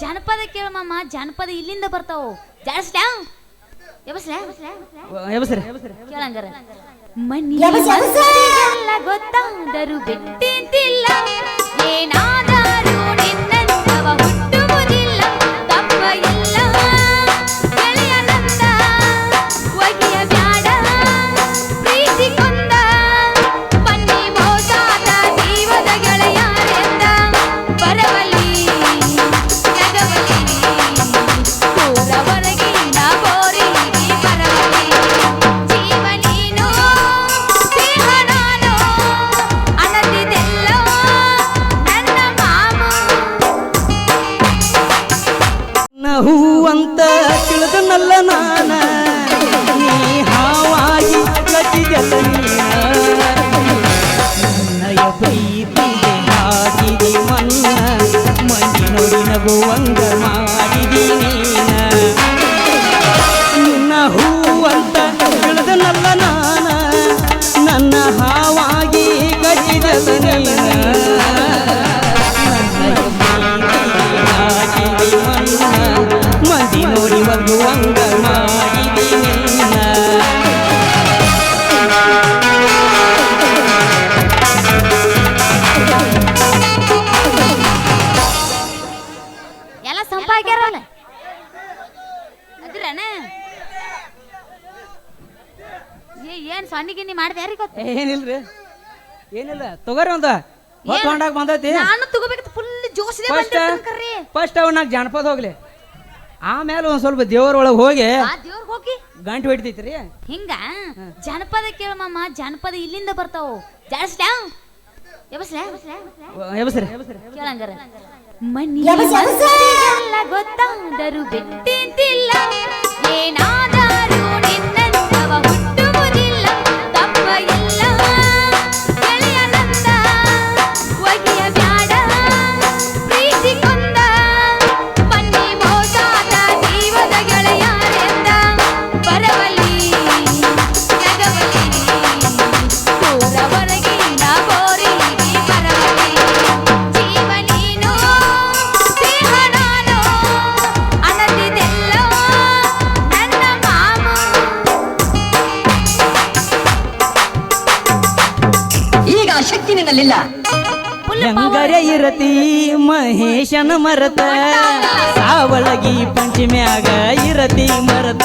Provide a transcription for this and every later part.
ಜನಪದ ಕೇಳ ಮಾಮ ಜನಪದ ಇಲ್ಲಿಂದ ಬರ್ತಾವು. ಎಬಸ್ರಿ ಕೇಳಂಗಾರ ಮಣ್ಣಿಲ್ಲ ಗೊತ್ತಾದರೂ ಬಿಟ್ಟಿದ್ದಿಲ್ಲ. ಏನಾದರೂ ನಿನ್ನಂತವ ಹುಟ್ಟುವುದಿಲ್ಲ நல்ல ಏನ್ ಸಣ್ಣ ಗಿಣ್ಣಿ ಮಾಡ್ದೆ ಯಾರಿಗ್ ಗೊತ್ತು ಏನಿಲ್ರಿ? ಏನಿಲ್ಲ ತಗೋರಿ ಒಂದು. ಹೊತ್ತು ಹೊಂಡಾಗ ಬಂದೈತಿ. ನಾನು ಫುಲ್ ಫಸ್ಟ್ ಬಂದಿರ್ತಾನ್ಕರ್ರಿ ಫಸ್ಟ್ ಅವ್ ನಾಲ್ಕು ಜಾನಪದ ಹೋಗ್ಲಿ. ಆಮೇಲೆ ಒಂದ್ ಸ್ವಲ್ಪ ದೇವರ ಒಳಗೆ ಹೋಗಿ ಆ ದೇವ್ರಿಗೆ ಹೋಗಿ? ಗಂಟು ಹೊಡಿತೈತ್ರಿ. ಹಿಂಗ? ಜನಪದ ಕೇಳ ಮಾಮ ಜನಪದ ಇಲ್ಲಿಂದ ಬರ್ತಾವು. ಜಾಸ್ತಿ ಎಬಸ್ರಿ. ಕೇಳಂಗಾರ. ಮಣ್ಣಿಲ್ಲ ಗೊತ್ತಾದರೂ ಬಿಟ್ಟಿದ್ದಿಲ್ಲ. ಏನಾದರೂ ನಿನ್ನಂತವ ಶಕ್ತಿ ನಿನ್ನಲ್ಲಿಲ್ಲ ಹೆಂಗರೆ ಇರತಿ, ಮಹೇಶನ ಮರತ. ಸಾವಳಗಿ ಪಂಚಮ್ಯಾಗ ಇರತಿ ಮರತ.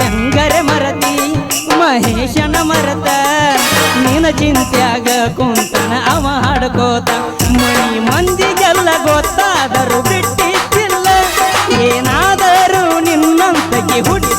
ಹೆಂಗರೆ ಮರತಿ, ಮಹೇಶನ ಮರತ. ನಿನ ಚಿಂತ್ಯಾಗ ಕುಂತನ ಅವ ಹಾಡ್ಕೋತ. ಮಣಿ ಮಂದಿಗೆಲ್ಲ ಗೊತ್ತಾದರೂ ಬಿಟ್ಟಿದ್ದಿಲ್ಲ. ಏನಾದರೂ ನಿನ್ನಂತಗಿ ಹುಟ್ಟಿಸುತ್ತಿಲ್ಲ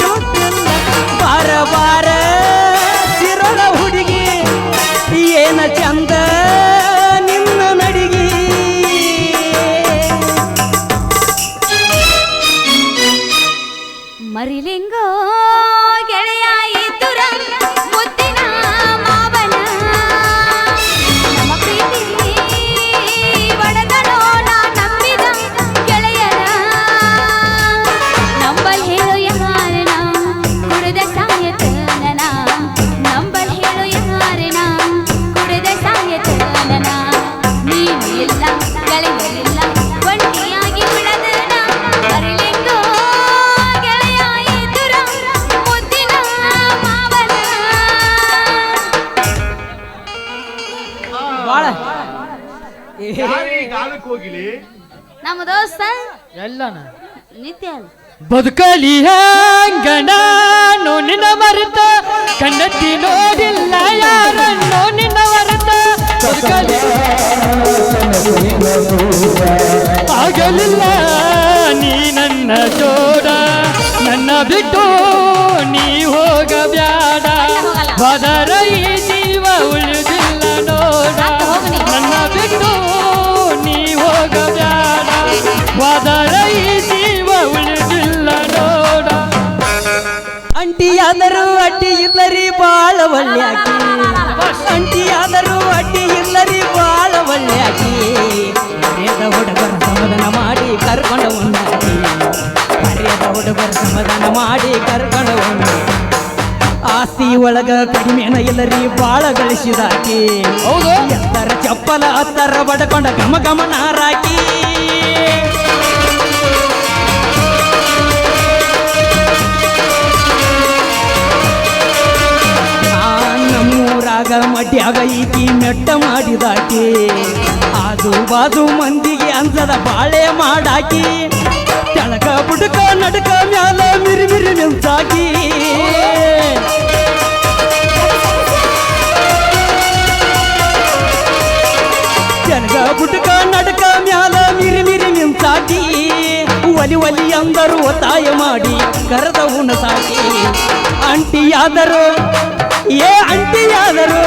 ಬಾಳ. ಹೋಗಿಲಿ? ನಮ್ಮ ದೋಸ್ತ. ಎಲ್ಲನ. ನಿತ್ಯ ಬದುಕಲಿ ಹಂಗ ನಾನು ನಿನ್ನ ಮರೆತ? ಕಣ್ಣತ್ತಿ ನೋಡಿಲ್ಲ ಯಾರನ್ನು ನಿನ್ನ ಮರೆತ? ಬದುಕಲಿ. ಆಗಲಿಲ್ಲ ನೀ ನನ್ನ ಜೋಡ. ನನ್ನ ಬಿಟ್ಟು ನೀ ಹೋಗಬ್ಯಾಡ. ಬದರ ಅಂಟಿಯಾದರೂ ಅಡ್ಡಿ ಇಲ್ಲರಿ ಬಾಳ ಒಳ್ಳೆಯಾಗಿ ಅಂಟಿಯಾದರೂ ಅಡ್ಡಿ ಇಲ್ಲರಿ ಬಾಳ ಒಳ್ಳೆಯಾಗಿ ಮರ್ಯಾದ ಹುಡುಗರ ಸಮಾಧಾನ ಮಾಡಿ ಕರ್ಕೊಂಡು ಒಂದಾಗಿ ಮರ್ಯಾದ ಹುಡುಗರ ಸಮಾಧಾನ ಮಾಡಿ ಕರ್ಕೊಂಡು ಒಂದು ಆಸ್ತಿ ಒಳಗ ಕಡಿಮೆನ ಇಲ್ಲರಿ ಬಾಳ ಗಳಿಸಿದಾಕಿ. ಹೌದು. ಎತ್ತರ ಚಪ್ಪಲ ಹತ್ತರ ಬಡ್ಕೊಂಡ ಗಮ ಗಮನ ನಾರಾಕಿ. ನಮ್ಮೂರಾಗ ಮಡ್ಯಾಗ ಈಕಿ ಮೆಟ್ಟ ಮಾಡಿದಾಕಿ. ಆಜು ಬಾಜು ಮಂದಿಗೆ ಅಂಜದ ಬಾಳೆ ಮಾಡಾಕಿ. ಕೆಳಕ ಬುಡಕ ನಡಕ ಮ್ಯಾಲ ಮಿರಿ ಮಿರಿ ನಿಂತಾಕಿ ಕೆಳಗ ಬುಡಕ ನಡಕ ಮ್ಯಾಲ ಮಿರಿ ಮಿರಿ ನಿಂತಾಕಿ ಒಲಿ ಒಲಿ ಅಂದರು ಒತ್ತಾಯ ಮಾಡಿ ಕರೆದ ಸಾಕಿ. ಅಂಟಿಯಾದರು ಏ ಅಂಟಿಯಾದರು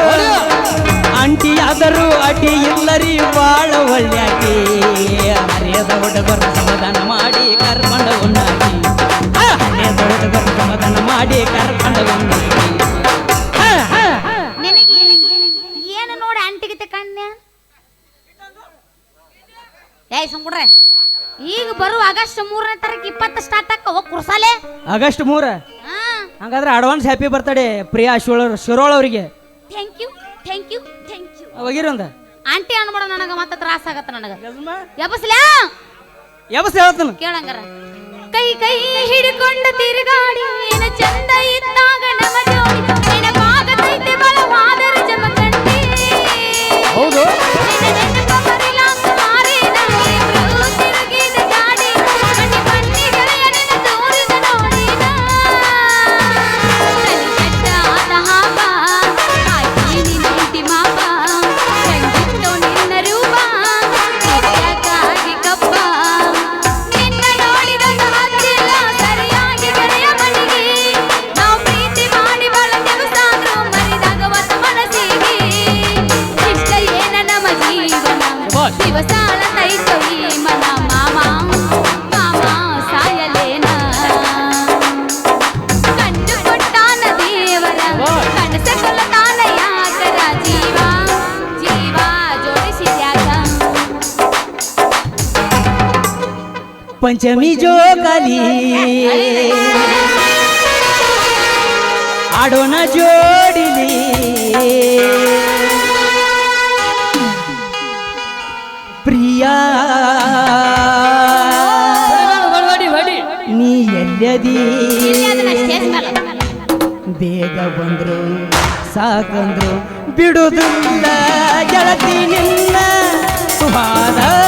ಅಂಟಿಯಾದರು ಅಡಿ ಇಲ್ಲರಿ ಬಾಳ ಒಳ್ಳ್ಯಾಕಿ ಹರಿಯದ ಹುಡುಗರು ಸಮಾಧಾನ ಮಾಡಿ ಕರ್ಕೊಂಡು ಆ, ಹರಿಯದ ಹುಡುಗರು ಸಮಾಧಾನ ಮಾಡಿ ಕರ್ಕೊಂಡು. ನಿನಗೆ ಏನು ನೋಡಿ ಅಂಟಿಗಿತ ಕಣ್ಣ? ಏಯ್ ಸುಮ್ಬಿಡ್ರೆ ಈಗ ಬರುವ ಆಗಸ್ಟ್ ಮೂರನೇ ತಾರೀಕು ಇಪ್ಪತ್ತು ಸ್ಟಾರ್ಟ್ ಆಗ ಹೋಗ್ ಕುರ್ಸಾಲೆ? ಆಗಸ್ಟ್ ಮೂರ? ಹಾ. ಹಂಗಾದ್ರೆ advance happy birthday Priya Shirol Shirol ಅವರಿಗೆ. Thank you thank you thank you ಹೋಗಿರಂದ aunty ಅನ್ಬೇಡ ನನಗ ಮತ್ತೆ ತ್ರಾಸ ಆಗತ್ತ ನನಗ. ಎಬಸ್ಲ್ಯಾ ಎಬಸ್ ಹೇಳ್ತಾನ. ಕೇಳಂಗಾರ. ಕೈ ಕೈ ಹಿಡ್ಕೊಂಡು ತಿರುಗಾಡಿ ಏನ ಚಂದ ಇದ್ದಾಗ ನಮ್ಮ ಜೋಡಿ. ಬಲವಾದರೆ ಬಲವಾದರ ಜಮಖಂಡಿ ಹೌದು. ಪಂಚಮಿ ಜೋಗಲಿ. ಆಡೋಣ ಜೋಡಿಲಿ. ಪ್ರಿಯಾ. ನೀ ಎಲ್ಲದಿ. ಬೇಗ ಬಂದ್ರು ಸಾಕಂದ್ರು ಬಿಡುದಿಲ್ಲ ಗೆಳತಿ ನಿನ್ನ ಸುಹಾದರು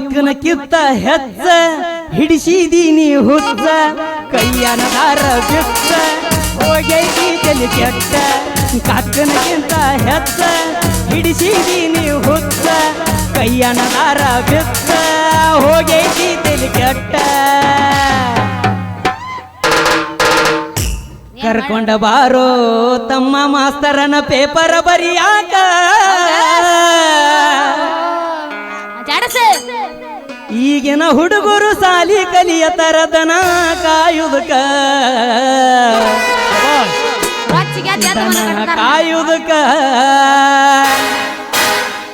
ನಿಮ್ಮ ಅಕ್ಕನ ಕಿತ್ತ ಹೆಚ್ಚ ಹಿಡಿಸಿದೀನಿ ಹುಚ್ಚ ಕೈಯನ ದಾರ ಬಿಚ್ಚ ಹೋಗೈತಿ ತಲೆ ಕೆಟ್ಟ ಕಕ್ಕನಕ್ಕಿಂತ ಹೆಚ್ಚ ಹಿಡಿಸಿದೀನಿ ಹುಚ್ಚ ಕೈಯನ ದಾರ ಬಿಚ್ಚ ಹೋಗೈತಿ ತಲೆ ಕೆಟ್ಟ. ಕರ್ಕೊಂಡ ಬಾರೋ ತಮ್ಮ ಮಾಸ್ತರನ ಪೇಪರ್ ಬರಿಯಾಕ ಈಗಿನ ಹುಡುಗರು ಸಾಲಿ ಕಲಿಯ ತರದನ ಕಾಯುವುದಕ್ಕ ಕಟ್ತಾರ. ಕಾಯುವುದಕ್ಕ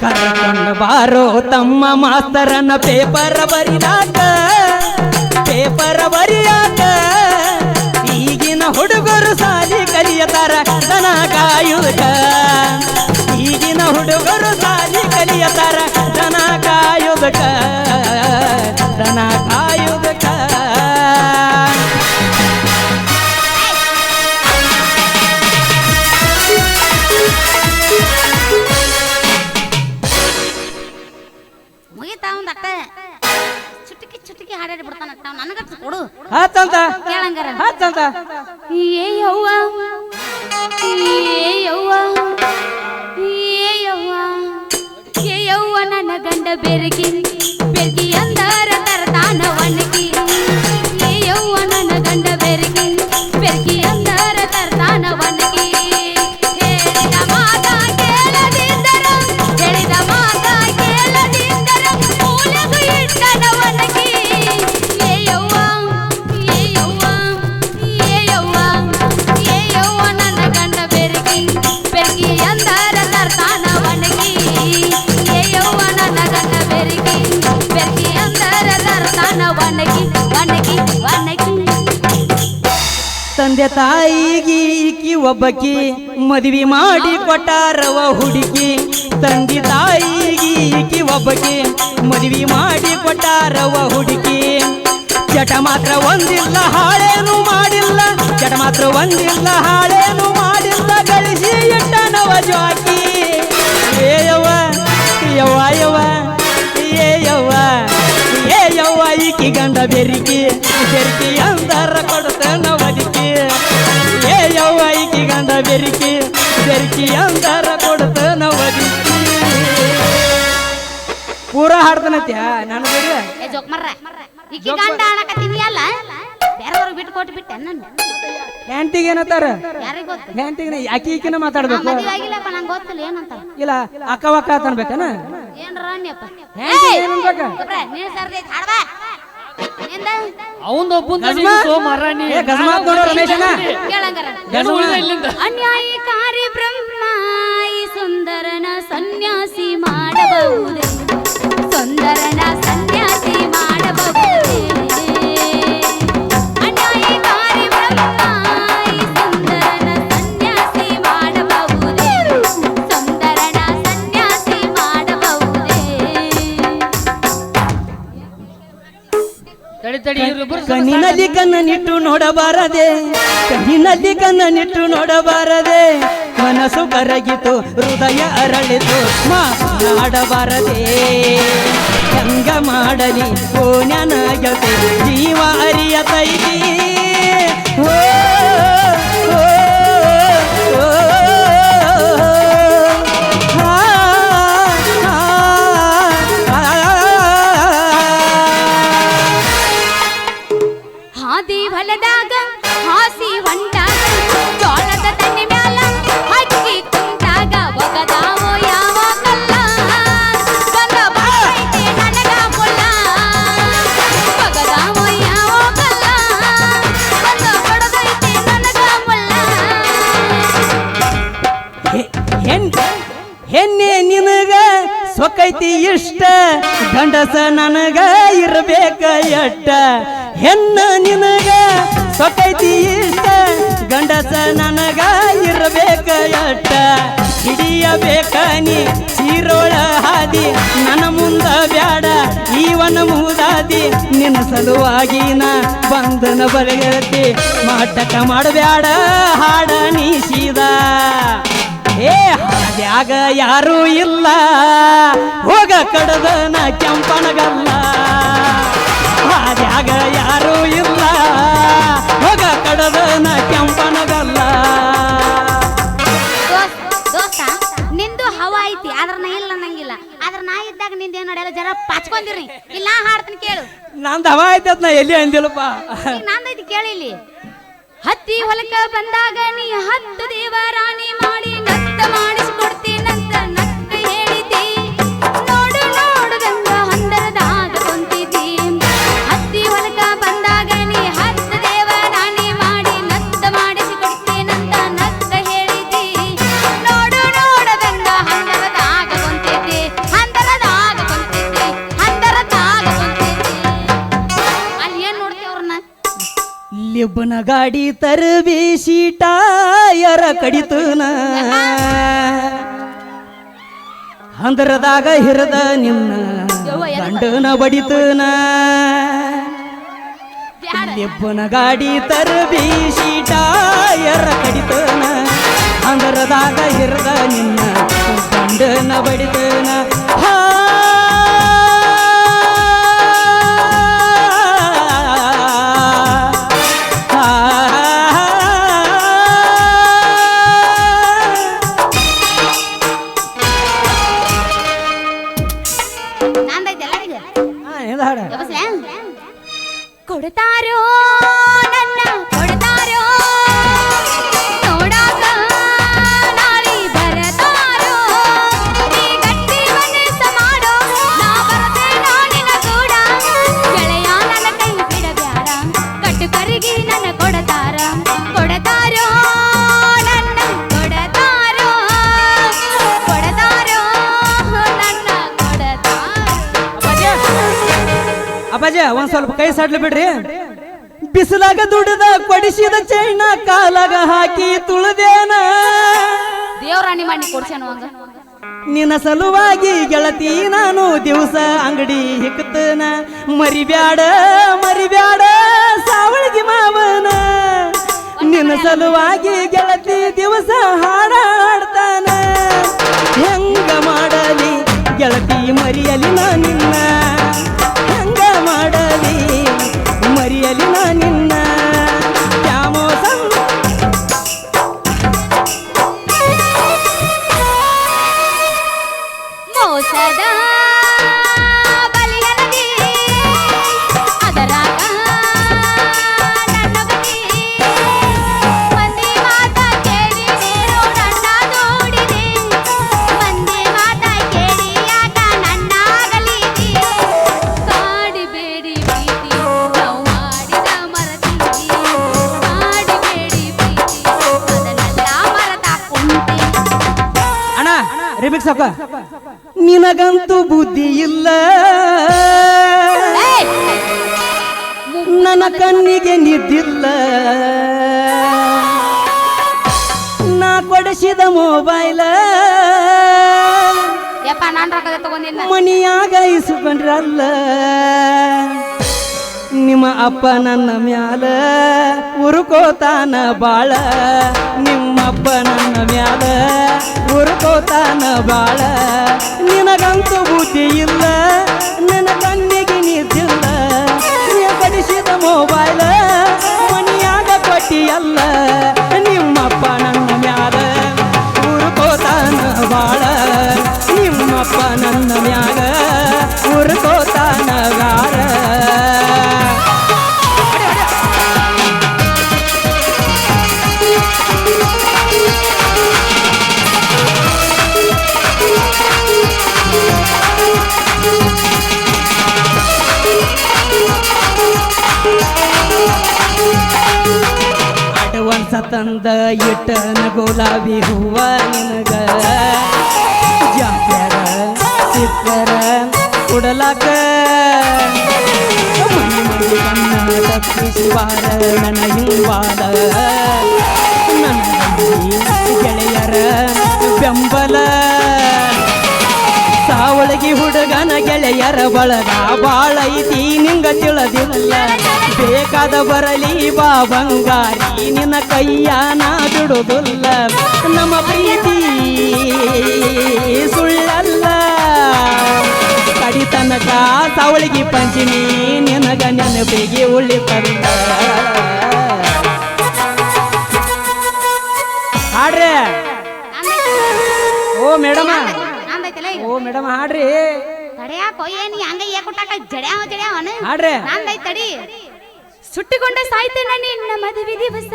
ಕರ್ಕೊಂಡು ಬಾರೋ ತಮ್ಮ ಮಾಸ್ತರನ್ನ ಪೇಪರ್ ಬರಿಯಾಕ ಪೇಪರ್ ಬರಿಯಾಕ. ಈಗಿನ ಹುಡುಗರು ಸಾಲಿ ಕಲಿಯತಾರ ದನ ಕಾಯುವುದಕ್ಕ ನನಗಟ್ಟು ಕೊಡು. ಹತ್ತಂತ ಕೇಳಂಗಾರ. ಹತ್ತಂತ ಏ ಯವ್ವ. ಏ ಯವ್ವ. ಏ ಯವ್ವ. ಏ ಯವ್ವ ನನ್ನ ಗಂಡ ಬೆರಗಿ ಬೆರಗಿ ಒಬ್ಬಕಿ ಮದುವೆ ಮಾಡಿ ಕೊಟ್ಟಾರವ ಹುಡುಕಿ ತಂದೆ ತಾಯಿಗೆ ಈಕಿ ಒಬ್ಬಕಿ ಮದುವೆ ಮಾಡಿ ಕೊಟ್ಟಾರವ ಹುಡುಕಿ ಚಟ ಮಾತ್ರ ಒಂದಿಲ್ಲ, ಹಾಳೇನು ಮಾಡಿಲ್ಲ. ಚಟ ಮಾತ್ರ ಒಂದಿಲ್ಲ, ಹಾಳೇನು ಮಾಡಿಲ್ಲ. ಗಳಿಸಿ ಇಟ್ಟನವ ಜಾಕಿ. ಏಯವ್ವ ಏ ಯವ್ವ ಏ ಯವ್ವ ಈಕಿ ಗಂಡ ಬೆರಿಕಿ ಬೆರಿಕಿ ಪೂರ ಹಾಡ್ತಾನತ್ಯ ನಾನು ಏ ಈಕಿ ಗಂಡ ಬೇರೆದವ್ರಿಗೆ ಬಿಟ್ಟು ಕೊಟ್ಟು ಬಿಟ್ಟೆ ನಾನು. ಏನಂತಾರ ಯಾರಿಗ್ ಗೊತ್ತು? ಹೆಂಡ್ತಿಗೆ ಆಕಿ ಈಕಿನ ಮಾತಾಡ್ಬೇಕು? ಮದುವೆ ಆಗಿಲ್ಲಪ್ಪ ನಂಗೆ ಗೊತ್ತಿಲ್ಲ ಏನಂತಾರ ಇಲ್ಲ ಏನ್ರ? ನೀನ್ ಸರ್ದಿ ನೋಡು ಅನ್ಯಾಯಕಾರಿ ಬ್ರಹ್ಮ ತಡಿ ತಡಿ ಇವ್ರಿಬ್ರು ಕಣ್ಣಿನಲ್ಲಿ ಕಣ್ಣ ನಿಟ್ಟು ನೋಡಬಾರದೆ ಕಣ್ಣಿನಲ್ಲಿ ಕಣ್ಣ ನಿಟ್ಟು ನೋಡಬಾರದೆ ಮನಸ್ಸು ಕರಗಿತು ಹೃದಯ ಅರಳಿತು. ಮಾತನಾಡಬಾರದೆ ಹೆಂಗ ಮಾಡಲಿ ಓ ನನಗತೆ ಜೀವ ಅರಿಯತೈತಿ ಸೊಕೈತಿ ಇಷ್ಟ ಗಂಡಸ ನನಗ ಇರಬೇಕ ಎಟ್ಟ? ಹೆಣ್ಣ ನಿನಗ ಸೊಕೈತಿ ಇಷ್ಟ ಗಂಡಸ ನನಗ ಇರಬೇಕ ಎಟ್ಟ? ಹಿಡಿಯಬೇಕ ನೀ ಚೀರೋಳ ಹಾದಿ, ನನ್ನ ಮುಂದ ಬ್ಯಾಡ, ಈವನ ಮೂದಾದಿ. ನಿನ್ನ ಸಲುವಾಗಿ ನಾ ಬಂಧನ ಬರೆಯತಿ ಮಾಟಕ ಮಾಡಬ್ಯಾಡ, ಹಾಡ ನೀಸಿದ. ಏ ಜಾಗ ಯಾರೂ ಇಲ್ಲ. ಹೋಗ ಕಡದನ ಕೆಂಪನಗಲ್ಲ. ಜಾಗ ಯಾರೂ ಇಲ್ಲ. ಹೋಗ ಕಡದನ ಕೆಂಪನಗಲ್ಲ. ದೋಸ್ತ ನಿಂದು ಹವಾ ಐತಿ ಆದ್ರ ನಾ ಇಲ್ಲ ನಂಗಿಲ್ಲ ಆದ್ರ ನಾ ಇದ್ದಾಗ ನಿಂದ ಏನ್ ನಡೆಯಲ್ಲ ಜರ ಪಚ್ಕೊಂಡಿರಿ ಇಲ್ಲ ಹಾಡ್ತೀನಿ ಕೇಳು. ನಂದು ಹವಾ ಐತೆ ನಾ ಎಲ್ಲಿ ಅಂದಿಲ್ಲಪ್ಪ. ನಂದೈತಿ ಕೇಳಿಲ್ಲಿ ಹತ್ತಿ ಹೊಲಕ ಬಂದಾಗ ನೀ ಹತ್ತು ದೇವರಾಣಿ ಮಾಡಿ ಎಬ್ಬನ ಗಾಡಿ ತರಬಿ ಶೀಟಾಯರ ಕಡಿತನ. ಅಂದ್ರದಾಗ ಹಿರದ ನಿನ್ನ ಗಂಡನ ಬಡಿತನ. ಎಬ್ಬನ ಗಾಡಿ ತರಬಿ ಶೀಟಾಯರ ಕಡಿತನ. ಅಂದ್ರದಾಗ ಹಿರದ ನಿನ್ನ ಗಂಡನ ಬಡಿತನ. ಹಾಡ? ಕೊಡ್ತಾರೋ ನನ್ನ ಒಂದ್ ಸ್ವಲ್ಪ ಕೈ ಸಡ್ಲು ಬಿಡ್ರಿ. ಬಿಸಿಲಾಗ ದುಡಿದ ಕೊಡಿಸಿದ ಚೈನ ಕಾಲಾಗ ಹಾಕಿ ತುಳಿದೇನ. ದೇವರಾಣಿ ಮಾಡಿ ಕೊಡ್ಸೇನು ಹಂಗ ನಿನ್ನ ಸಲುವಾಗಿ ಗೆಳತಿ ನಾನು ದಿವಸ ಅಂಗಡಿ ಹಿಕ್ಕತನ ಮರಿಬ್ಯಾಡ ಮರಿಬ್ಯಾಡ ಸಾವಳಿಗೆ ಮಾವನ. ನಿನ್ನ ಸಲುವಾಗಿ ಗೆಳತಿ ದಿವಸ ಹಾಡಾಡ್ತಾನ. ಹೆಂಗ ಮಾಡಲಿ ಗೆಳತಿ ಮರಿಯಲಿ ನಾ ಹಾಕ ನಿನಗಂತೂ ಬುದ್ಧಿ ಇಲ್ಲ. ನನ್ನ ಕಣ್ಣಿಗೆ ನಿದ್ದಿಲ್ಲ. ನಾ ಕೊಡಿಸಿದ ಮೊಬೈಲ. ಯಪ್ಪ ನಾನ್ ರೊಕ್ಕದ ತಗೊಂಡಿದ್ದ ಮನಿಯಾಗ ಇಸ್ಕೊಂಡ್ರಲ್ಲ. ನಿಮ್ಮ ಅಪ್ಪ ನನ್ನ ಮ್ಯಾಲ ಉರುಕೋತಾನ ಬಾಳ. ನಿಮ್ಮಪ್ಪ ನನ್ನ ಮ್ಯಾಲ ಉರುಕೋತಾನ ಬಾಳ. ನಿನಗಂತೂ ಬುದ್ಧಿ ಇಲ್ಲ, ನನ್ನ ಕಣ್ಣಿಗೆ ನಿದ್ದಿಲ್ಲ. ಪಡಿಸಿದ ಮೊಬೈಲ ಮನಿಯಾಗ ಪಟ್ಟಿಯಲ್ಲ ನಿಮ್ಮಪ್ಪ ನನ್ನ ಮ್ಯಾಲ ಹುರ್ಕೋತಾನ ಬಾಳ. ನಿಮ್ಮಪ್ಪ ನನ್ನ ಮ್ಯಾಲ ಹುರ್ಕೋತಾನ ಗಾರ. ತಂದ ಇಟ್ಟನ ಗುಲಾಬಿ ಹೂವ ನಿನಗ. ಜಾತ್ಯಾಗ ಸಿಕ್ಕರ ಕೊಡಲಾಕ. ತಪ್ಪಿಸುವಾರ ನನ್ನ ಹಿಂಬಾಲ ನನ್ನ ಗೆಳೆಯರ ಬೆಂಬಲ. ಸಾವಳಗಿ ಹುಡುಗನ ಗೆಳೆಯರ ಬಳಗ ಬಾಳ ಐತಿ, ನಿಂಗ ತಿಳಿದಿಲ್ಲ ಬೇಕಾದ ಬರಲಿ ಬಾ ಬಂಗಾರಿ, ನಿನ್ನ ಕೈಯ ನಾ ಬಿಡುದಿಲ್ಲ. ನಮ್ಮ ಪ್ರೀತಿ ಸುಳ್ಳಲ್ಲ. ಕಡಿತನಕ ತವಳಿಗೆ ಪಂಚಮಿ, ನಿನಗ ನೆನಪಿಗೆ ಉಳಿತಲ್ಲ ಹಾಡ್ರೆ. ಓ ಮೇಡಮ. ನಂದೈತಲ್ಲ ಈಗ ಓ ಮೇಡಮ್ ಹಾಡ್ರಿ. ತಡೆಯಾಕೋ ಏನ್ ಹಂಗ ಏ ಕೊಟ್ಟಾಕ ಜಡ್ಯಾವ ಜಡ್ಯಾವನ ಹಾಡ್ರಿ. ನಂದೈ ತಡಿ. ಸುಟ್ಟಿಕೊಂಡ ಸಾಯ್ತೇನ ನಿನ್ನ ಮದುವೆ ದಿವಸ.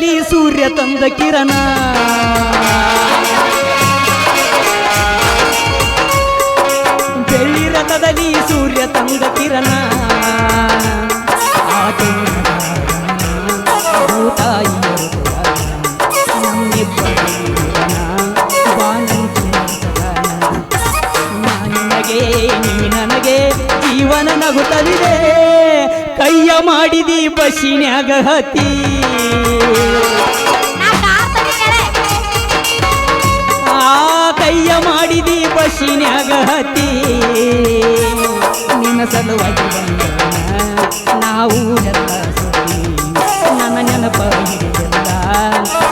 ನೀ ಸೂರ್ಯ ತಂದ ಕಿರಣ. ಬೆಳ್ಳಿ ರಥದಲ್ಲಿ ನೀ ಸೂರ್ಯ ತಂದ ಕಿರಣ. ಜೀವನ ನಗುತ್ತಲಿದೆ. ಕೈಯ ಮಾಡಿದಿ ಬಸಿನ್ಯಾಗ ಹತಿ ಆ ಕೈಯ ಮಾಡಿದಿ ಬಸ್ಸಿನ್ಯಾಗ ಹತ್ತಿ. ನಿನ್ನ ಸಲುವಾಗಿ ಬಂದ ನಾವು ಎಲ್ಲ ಸುತ್ತಿ. ನನ್ನ ನೆನಪ ಹಿಡಿದಿಲ್ಲ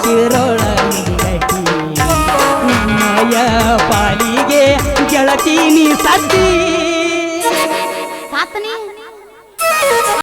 ಶಿರೋಳ ಹಿಡಿಗಟ್ಟಿ ನಿನ್ನಯ ಪಾಲಿಗೆ ಗೆಳತೀನಿ ಸದ್ದಿ ಸಾತ್ನಿ